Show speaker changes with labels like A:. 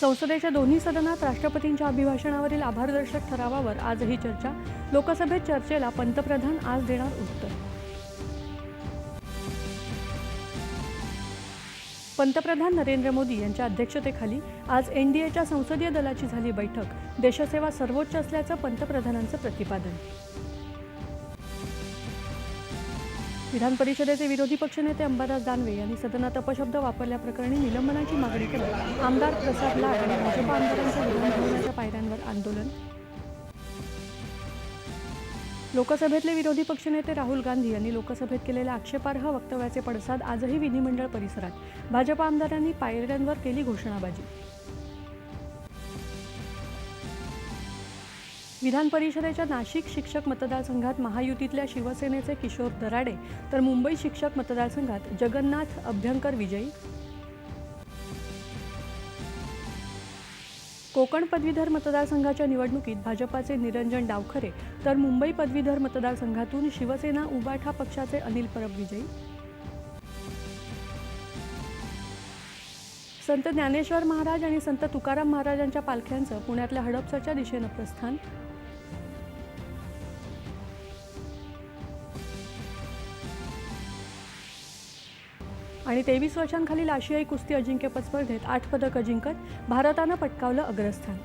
A: संसदेच्या दोन्ही सदनात राष्ट्रपतींच्या अभिभाषणावरील आभारदर्शक ठरावावर आजही चर्चा. लोकसभेत चर्चेला पंतप्रधान आज देणार उत्तर. पंतप्रधान नरेंद्र मोदी यांच्या अध्यक्षतेखाली आज एनडीएच्या संसदीय दलाची झाली बैठक. देशसेवा सर्वोच्च असल्याचं पंतप्रधानांचं प्रतिपादन. विधान परिषदेचे विरोधी पक्षनेते अंबादास दानवे यांनी सदनात अपशब्द वापरल्याप्रकरणी निलंबनाची मागणी करत आमदार प्रसाद लाड आणि भाजपा आमदारांच्या विधानभवनाच्या पायऱ्यांवर आंदोलन. लोकसभेतले विरोधी पक्षनेते राहुल गांधी यांनी लोकसभेत केलेल्या आक्षेपार्ह वक्तव्याचे पडसाद आजही विधिमंडळ परिसरात. भाजपा आमदारांनी पायऱ्यांवर केली घोषणाबाजी. विधान परिषदेच्या नाशिक शिक्षक मतदारसंघात महायुतीतल्या शिवसेनेचे किशोर दराडे तर मुंबई शिक्षक मतदारसंघात जगन्नाथ अभ्यंकर विजयी. कोकण पदवीधर मतदारसंघाच्या निवडणुकीत भाजपाचे निरंजन डावखरे तर मुंबई पदवीधर मतदारसंघातून शिवसेना उबाठा पक्षाचे अनिल परब विजयी. संत ज्ञानेश्वर महाराज आणि संत तुकाराम महाराजांच्या पालख्यांचं पुण्यातल्या हडपसरच्या दिशेनं प्रस्थान आणि तेवीस वर्षांखालील आशियाई कुस्ती अजिंक्यपद स्पर्धेत आठ पदकं जिंकत भारतानं पटकावलं अग्रस्थान.